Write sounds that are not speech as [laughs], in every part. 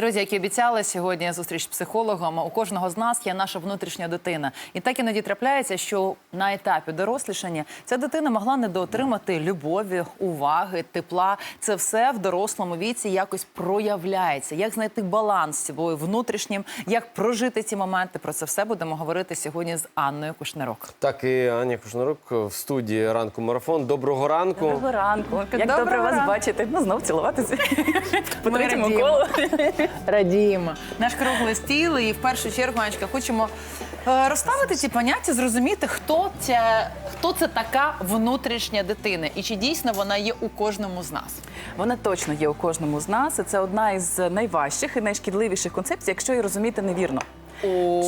Друзі, як і обіцяли, сьогодні зустріч з психологом. У кожного з нас є наша внутрішня дитина. І так іноді трапляється, що на етапі дорослішання ця дитина могла недоотримати любові, уваги, тепла. Це все в дорослому віці якось проявляється. Як знайти баланс з собою внутрішнім, як прожити ці моменти? Про це все будемо говорити сьогодні з Анною Кушнирок. Так, і Аня Кушнарук в студії ранку марафон. Доброго ранку. Доброго ранку. Як Доброго добре вас ранку. бачити. Ну, знов цілуватися. [laughs] По третьому колу. Радіємо. Наш круглий стіл, і в першу чергу, Анечка, хочемо е, розставити ці поняття, зрозуміти, хто це, хто це така внутрішня дитина, і чи дійсно вона є у кожному з нас. Вона точно є у кожному з нас. і Це одна із найважчих і найшкідливіших концепцій, якщо її розуміти невірно.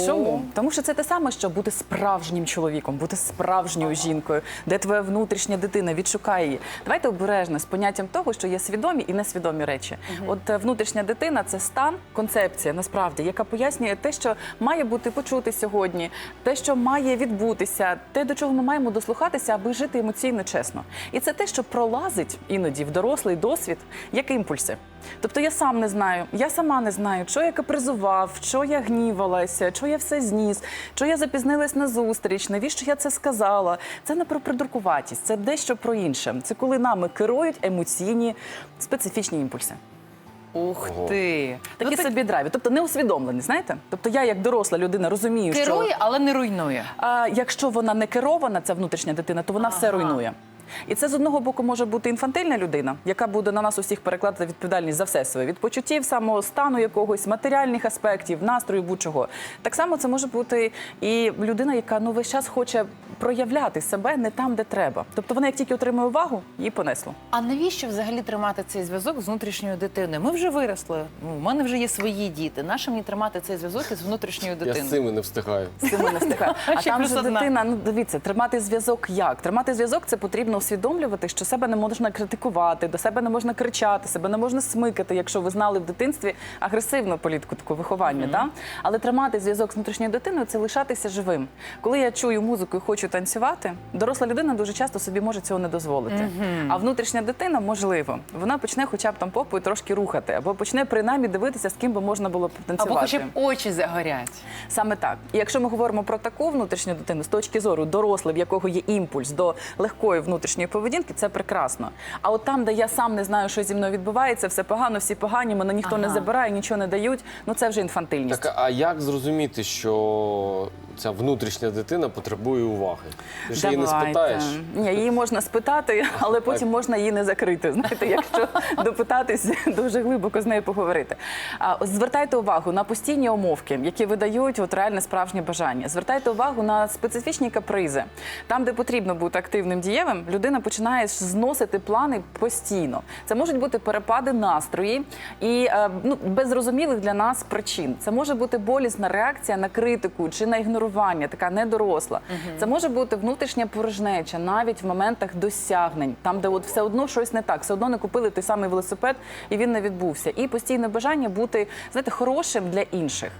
Чому? Тому що це те саме, що бути справжнім чоловіком, бути справжньою жінкою, де твоя внутрішня дитина відшукає її. Давайте обережно з поняттям того, що є свідомі і несвідомі речі. От е, внутрішня дитина це стан, концепція насправді, яка пояснює те, що має бути почути сьогодні, те, що має відбутися, те, до чого ми маємо дослухатися, аби жити емоційно чесно. І це те, що пролазить іноді в дорослий досвід як імпульси. Тобто я сам не знаю, я сама не знаю, що я капризував, що я гнівалася, що я все зніс, що я запізнилась на зустріч, навіщо я це сказала. Це не про придуркуватість, це дещо про інше. Це коли нами керують емоційні специфічні імпульси. Ух ти! Такі Ну, так собі драйви, тобто не усвідомлені, знаєте? Тобто я, як доросла людина, розумію, що керує, але не руйнує. а якщо вона не керована, ця внутрішня дитина, то вона все руйнує. І це з одного боку може бути інфантильна людина, яка буде на нас усіх перекладати відповідальність за все своє від почуттів, самого стану якогось, матеріальних аспектів, настрою будь-чого. Так само це може бути і людина, яка ну весь час хоче проявляти себе не там, де треба. Тобто вона, як тільки отримує увагу, її понесло. А навіщо взагалі тримати цей зв'язок з внутрішньою дитиною? Ми вже виросли. Ну, У мене вже є свої діти. Нащо мені тримати цей зв'язок із внутрішньою Я дитиною? з цими не встигаю. З цим не встигає. А там же дитина, ну дивіться, тримати зв'язок як? Тримати зв'язок це потрібно усвідомлювати, що себе не можна критикувати, до себе не можна кричати, себе не можна смикати, якщо ви знали в дитинстві агресивну політику таку виховання. Да? Але тримати зв'язок з внутрішньою дитиною це лишатися живим. Коли я чую музику і хочу танцювати, доросла людина дуже часто собі може цього не дозволити. А внутрішня дитина, можливо, вона почне хоча б там попою трошки рухати, або почне принаймні дивитися, з ким би можна було танцювати. Або хоча б очі загорять. Саме так. І якщо ми говоримо про таку внутрішню дитину з точки зору дорослий, в якого є імпульс до легкої внутрішньої поведінки, це прекрасно. А от там, де я сам не знаю, що зі мною відбувається, все погано, всі погані, мене ніхто не забирає, нічого не дають. Ну це вже інфантильність. Так, а як зрозуміти, що ця внутрішня дитина потребує уваги? Ти ж її не Давайте. спитаєш. Ні, її можна спитати, але потім можна її не закрити. Знаєте, якщо [laughs] допитатись, дуже глибоко з нею поговорити. А, звертайте увагу на постійні омовки, які видають от реальне справжнє бажання. Звертайте увагу на специфічні капризи. Там, де потрібно бути активним дієвим, людина починає зносити плани постійно. Це можуть бути перепади настрої і е, ну, без зрозумілих для нас причин. Це може бути болісна реакція на критику чи на ігнорування, така недоросла. Це може бути внутрішня порожнеча, навіть в моментах досягнень, там, де от все одно щось не так, все одно не купили той самий велосипед, і він не відбувся. І постійне бажання бути знаєте, хорошим для інших.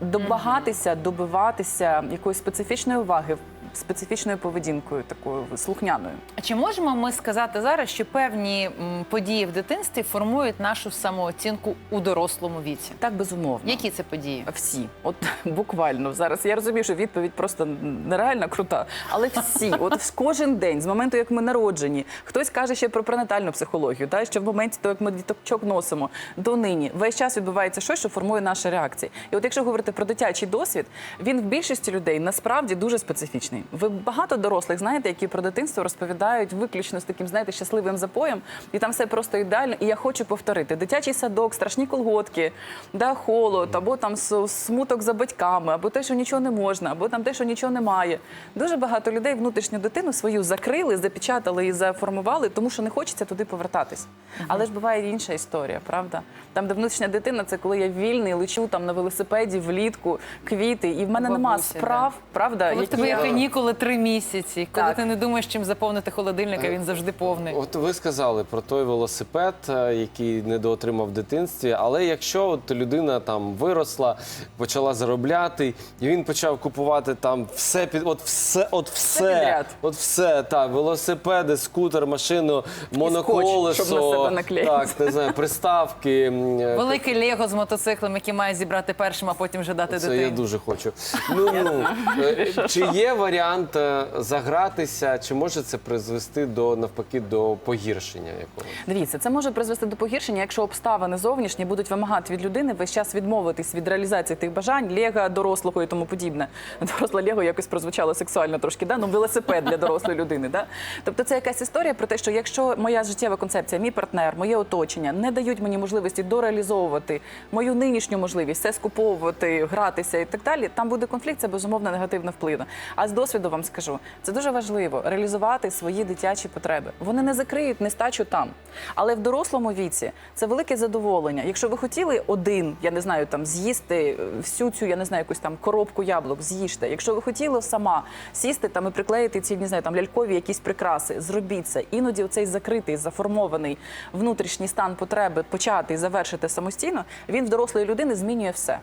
добагатися, добиватися якоїсь специфічної уваги, специфічною поведінкою, такою слухняною. А чи можемо ми сказати зараз, що певні події в дитинстві формують нашу самооцінку у дорослому віці? Так безумовно. Які це події? Всі, от [laughs] буквально зараз. Я розумію, що відповідь просто нереально крута. Але всі, от [laughs] кожен день, з моменту, як ми народжені, хтось каже ще про пренатальну психологію, та що в моменті того, як ми діточок носимо до нині, весь час відбувається щось, що формує наші реакції. І от якщо говорити про дитячий досвід, він в більшості людей насправді дуже специфічний. Ви багато дорослих знаєте, які про дитинство розповідають виключно з таким, знаєте, щасливим запоєм, і там все просто ідеально. І я хочу повторити: дитячий садок, страшні колготки, да, холод, або там смуток за батьками, або те, що нічого не можна, або там те, що нічого немає. Дуже багато людей внутрішню дитину свою закрили, запечатали і заформували, тому що не хочеться туди повертатись. Але ж буває інша історія, правда? Там, де внутрішня дитина, це коли я вільний, лечу там на велосипеді влітку, квіти, і в мене нема справ, правда, Коли в тебе є я- канікули, три місяці. Коли Так. ти не думаєш, чим заповнити холодильник, а він завжди повний. От ви сказали про той велосипед, е, який недоотримав в дитинстві. Але якщо от людина там виросла, почала заробляти, і він почав купувати там все під от все, от все, підряд. от все так, велосипеди, скутер, машину, моноколесо, щоб на себе наклеїти. так, не знаю, приставки. м, е, [laughs] Велике лего з мотоциклом, який має зібрати першим, а потім вже дати Це дитині. я дуже хочу. Ну, ну [laughs] е, чи є варіант е, загратися, чи може це призвести до навпаки до погіршення якогось? Дивіться, це може призвести до погіршення, якщо обставини зовнішні будуть вимагати від людини весь час відмовитись від реалізації тих бажань, лего дорослого і тому подібне. [laughs] Доросле лего якось прозвучало сексуально трошки, да? ну велосипед для дорослої людини. Да? Тобто це якась історія про те, що якщо моя життєва концепція, мій партнер, моє оточення не дають мені можливості дореалізовувати мою нинішню можливість, все скуповувати, гратися і так далі, там буде конфлікт, це безумовно негативно вплине. А з досвіду вам скажу, це дуже важливо реалізувати свої дитячі потреби. Вони не закриють нестачу там. Але в дорослому віці це велике задоволення. Якщо ви хотіли один, я не знаю, там з'їсти е, всю цю, я не знаю, якусь там коробку яблук, з'їжте. Якщо ви хотіли сама сісти там і приклеїти ці не знаю, там лялькові якісь прикраси, зробіть це. Іноді оцей закритий, заформований внутрішній стан потреби почати і завершити самостійно, він в дорослої людини змінює все.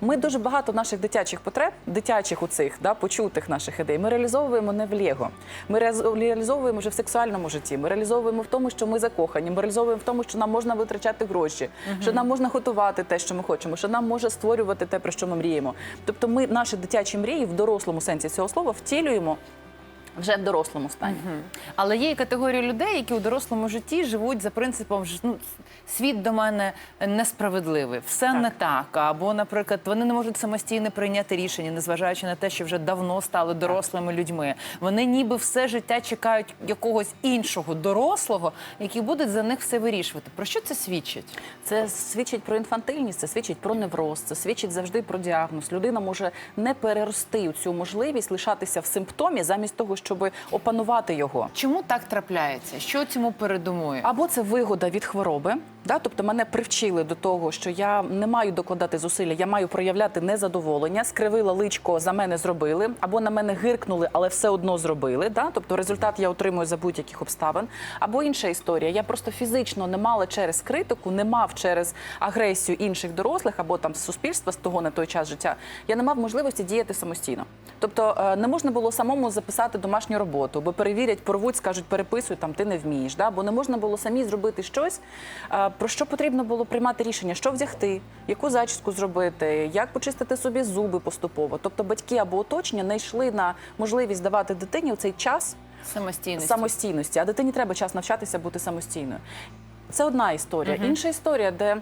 Ми дуже багато наших дитячих потреб, дитячих у цих да, почутих наших ідей, ми реалізовуємо не в Лего. Ми реалізовуємо вже в сексуальному житті. Ми реалізовуємо в тому, що ми закохані. Ми реалізовуємо в тому, що нам можна витрачати гроші, що нам можна готувати те, що ми хочемо, що нам може створювати те, про що ми мріємо. Тобто, ми наші дитячі мрії в дорослому сенсі цього слова втілюємо вже в дорослому стані. Але є і категорія людей, які у дорослому житті живуть за принципом ну, світ до мене несправедливий, все не так. Або, наприклад, вони не можуть самостійно прийняти рішення, незважаючи на те, що вже давно стали дорослими людьми. Вони ніби все життя чекають якогось іншого дорослого, який буде за них все вирішувати. Про що це свідчить? Це свідчить про інфантильність, це свідчить про невроз, це свідчить завжди про діагноз. Людина може не перерости цю можливість лишатися в симптомі замість того, щоб опанувати його. Чому так трапляється? Що цьому передумує? Або це вигода від хвороби, да? тобто мене привчили до того, що я не маю докладати зусилля, я маю проявляти незадоволення, скривила личко, за мене зробили, або на мене гиркнули, але все одно зробили. Да? Тобто результат я отримую за будь-яких обставин. Або інша історія. Я просто фізично не мала через критику, не мав через агресію інших дорослих або там суспільства з того на той час життя. Я не мав можливості діяти самостійно. Тобто е, не можна було самому записати домашню роботу, бо перевірять, порвуть, скажуть, переписуй, там ти не вмієш. Да? Бо не можна було самі зробити щось, е, про що потрібно було приймати рішення, що вдягти, яку зачіску зробити, як почистити собі зуби поступово. Тобто батьки або оточення не йшли на можливість давати дитині у цей час самостійності. самостійності, а дитині треба час навчатися бути самостійною. Це одна історія. Інша історія, де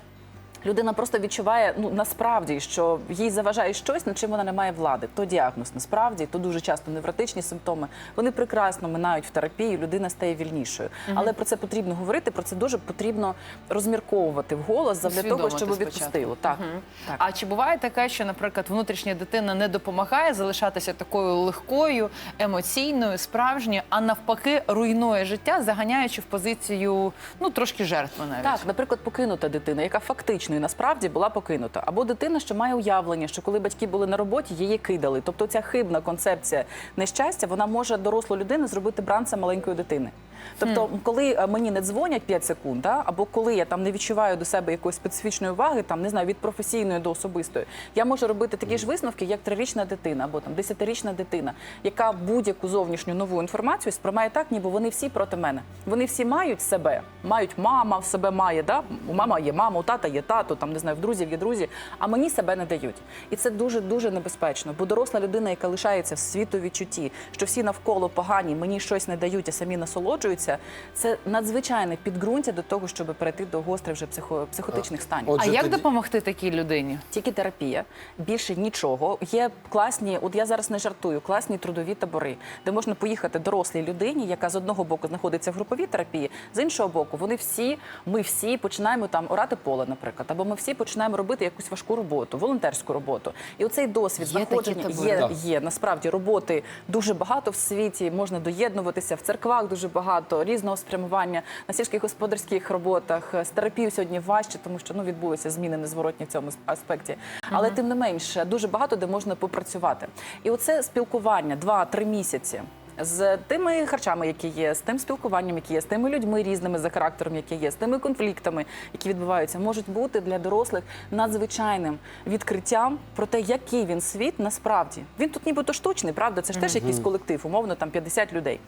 людина просто відчуває ну насправді, що їй заважає щось, над чим вона не має влади. То діагноз насправді, то дуже часто невротичні симптоми. Вони прекрасно минають в терапії, людина стає вільнішою. Але про це потрібно говорити, про це дуже потрібно розмірковувати вголос задля того, щоб відпустило. Так, так. А чи буває таке, що, наприклад, внутрішня дитина не допомагає залишатися такою легкою, емоційною, справжньою, а навпаки, руйнує життя, заганяючи в позицію ну трошки жертви навіть? Так, наприклад, покинута дитина, яка фактично і насправді була покинута, або дитина, що має уявлення, що коли батьки були на роботі, її кидали. Тобто ця хибна концепція нещастя, вона може дорослу людину зробити бранцем маленької дитини. Тобто, коли е, мені не дзвонять 5 секунд, да, або коли я там не відчуваю до себе якоїсь специфічної уваги, там не знаю, від професійної до особистої, я можу робити такі ж висновки, як трирічна дитина або там десятирічна дитина, яка будь-яку зовнішню нову інформацію сприймає так, ніби вони всі проти мене. Вони всі мають себе, мають мама в себе має, да? у мама є мама, у тата є тато, там не знаю, в друзів є друзі, а мені себе не дають. І це дуже дуже небезпечно, бо доросла людина, яка лишається в світовідчутті, що всі навколо погані, мені щось не дають, а самі насолоджуються. Це надзвичайне підґрунтя до того, щоб перейти до гострих вже психо- психотичних станів. Отже, а як тоді- допомогти такій людині? Тільки терапія, більше нічого. Є класні, от я зараз не жартую, класні трудові табори, де можна поїхати дорослій людині, яка з одного боку знаходиться в груповій терапії, з іншого боку, вони всі, ми всі починаємо там орати поле, наприклад, або ми всі починаємо робити якусь важку роботу, волонтерську роботу. І оцей досвід Є знаходження є, є насправді роботи дуже багато в світі. Можна доєднуватися в церквах дуже багато. Багато різного спрямування на сільськогосподарських роботах. З терапією сьогодні важче, тому що ну відбулися зміни незворотні в цьому аспекті. Але тим не менше, дуже багато де можна попрацювати. І оце спілкування 2-3 місяці. З тими харчами, які є, з тим спілкуванням, які є, з тими людьми різними за характером, які є, з тими конфліктами, які відбуваються, можуть бути для дорослих надзвичайним відкриттям про те, який він світ насправді. Він тут нібито штучний, правда? Це ж теж якийсь колектив, умовно там 50 людей.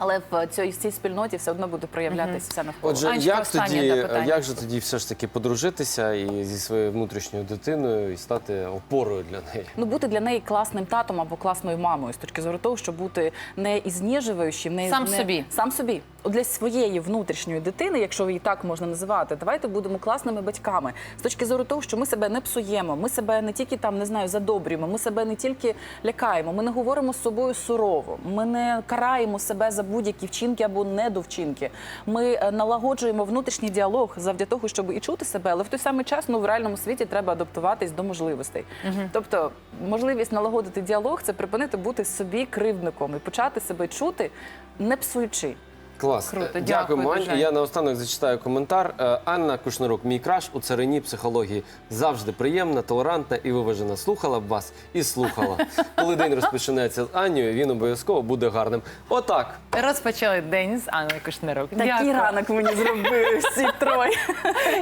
Але в цій, в цій спільноті все одно буде проявлятися все навколо. Отже, Анечка, як останнє тоді, як же тоді все ж таки подружитися і зі своєю внутрішньою дитиною і стати опорою для неї? Ну, бути для неї класним татом або класною мамою з точки зору того, щоб бути не ізніжуючим, не Сам не, собі. сам собі. Для своєї внутрішньої дитини, якщо її так можна називати, давайте будемо класними батьками з точки зору того, що ми себе не псуємо, ми себе не тільки там не знаю, задобрюємо, ми себе не тільки лякаємо, ми не говоримо з собою сурово, ми не караємо себе за будь-які вчинки або недовчинки. Ми е, налагоджуємо внутрішній діалог завдяки того, щоб і чути себе, але в той самий час ну в реальному світі треба адаптуватись до можливостей. Тобто, можливість налагодити діалог це припинити бути собі кривдником і почати себе чути, не псуючи. Клас. Круто, дякую, дякую дуже. Я наостанок зачитаю коментар. Е, Анна Кушнирук, мій краш у царині психології. Завжди приємна, толерантна і виважена. Слухала б вас і слухала. [laughs] Коли день розпочинається з Анною, він обов'язково буде гарним. Отак. Розпочали день з Анною Кушнирук. Такий Дякую. ранок мені зробили всі троє. [laughs]